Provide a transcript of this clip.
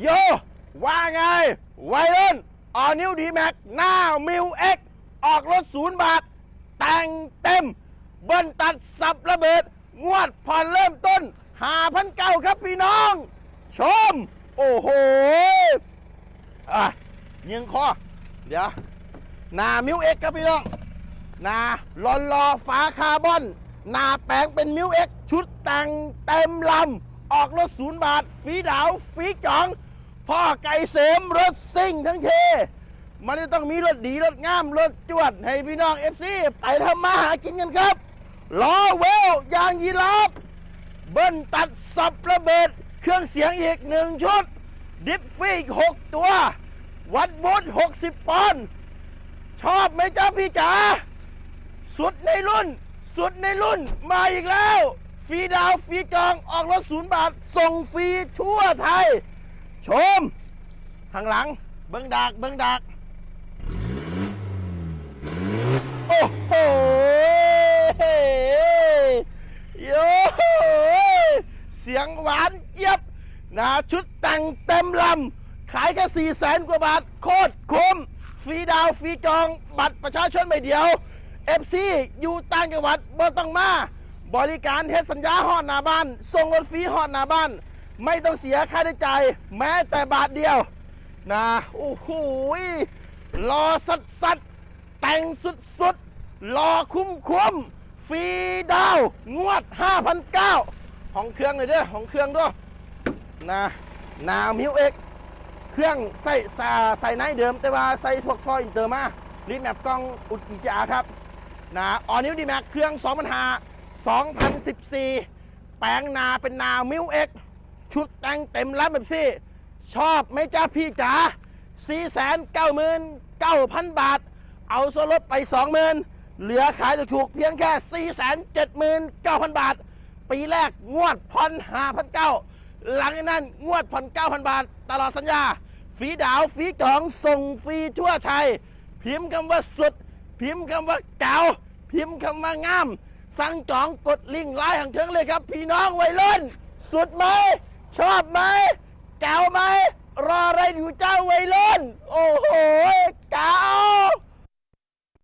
โย ว่าไงวัยรุ่นออนิวดีแม็กหน้ามิวเอ็กออกรถศูนย์บาท แต่งเต็ม เบิ้ลตัดสับระเบิด งวดผ่อนเริ่มต้นหาพันเก้าครับพี่น้อง ชม โอ้โห อะยิงคอ เดี๋ยวหนามิวเอ็กครับพี่น้องหนาลอนลอฝาคาร์บอนหนาแปลงเป็นมิวเอ็กชุดแต่งเต็มลำ ออกรถศูนย์บาทฟีดาวฟีจอง พ่อไก่เสมรถซิ่งทั้งเท มันจะต้องมีรถดีรถงามรถจวด ให้พี่น้องเอฟซีไปทำมาหากินกันครับล้อเวลยางยีราฟเบิ้ลตัดสับระเบิด เครื่องเสียงอีกหนึ่งชุด ดิฟฟี่อีกหกตัว วัดวุฒหกสิบปอนด์ชอบไหมจ๊ะพี่จ๋าสุดในรุ่น สุดในรุ่นมาอีกแล้ว ฟรีดาวฟรีจองออกรถศูนย์บาท ส่งฟรีทั่วไทย ชมข้างหลัง เบิ้งดักเบิ้งดักโอ้โหโย่เสียงหวานเจี๊ยบนะชุดแต่งเต็มลำ ขายแค่สี่แสนกว่าบาท โคตรคุ้มฟรีดาวฟรีจอง บัตรประชาชนใบเดียว FC อยู่ต่างจังหวัดบ่ต้องมา บริการเฮ็ดสัญญาฮอดหน้าบ้านส่งรถฟรีฮอดหน้าบ้าน ไม่ต้องเสียค่าใช้จ่ายแม้แต่บาทเดียวนะโอ้โหยรอสัดสัดแต่งสุดสุดรอคุ้มคุ้มฟรีดาว งวด5,900ห้องเครื่องเลยเด้อห้องเครื่องด้วยนะนามิวเอกเครื่องใส่ใส่ใส่ในเดิม แต่ว่าใส่พวกท่ออินเตอร์มารีแมปกล้องอุดอีจาครับนะออนิวดีแม็กเครื่อง2,500 2014 แปลงนาเป็นนามิวเอ็กชุดแต่งเต็มร้านแบบซี่ ชอบไหมจ้าพี่จ๋า4 9 9 0 0 0บาท เอาส่วนลดไป20,000เหลือขายจะถูกเพียงแค่4 7 9 0 0 0บาท ปีแรกงวดผ่อน5,900หลังจากนั้นงวดผ่อน9,000บาท ตลอดสัญญาฟรีดาวฟรีจองส่งฟรีทั่วไทย พิมพ์คำว่าสุด พิมพ์คำว่าเก่าพิมพ์คำว่างาม สั่งจองกดลิงก์ไลน์ของเชิงเลยครับ พี่น้องวัยรุ่น สุดไหม ชอบไหมแก้วไหม รออะไรอยู่เจ้าวัยรุ่น โอ้โห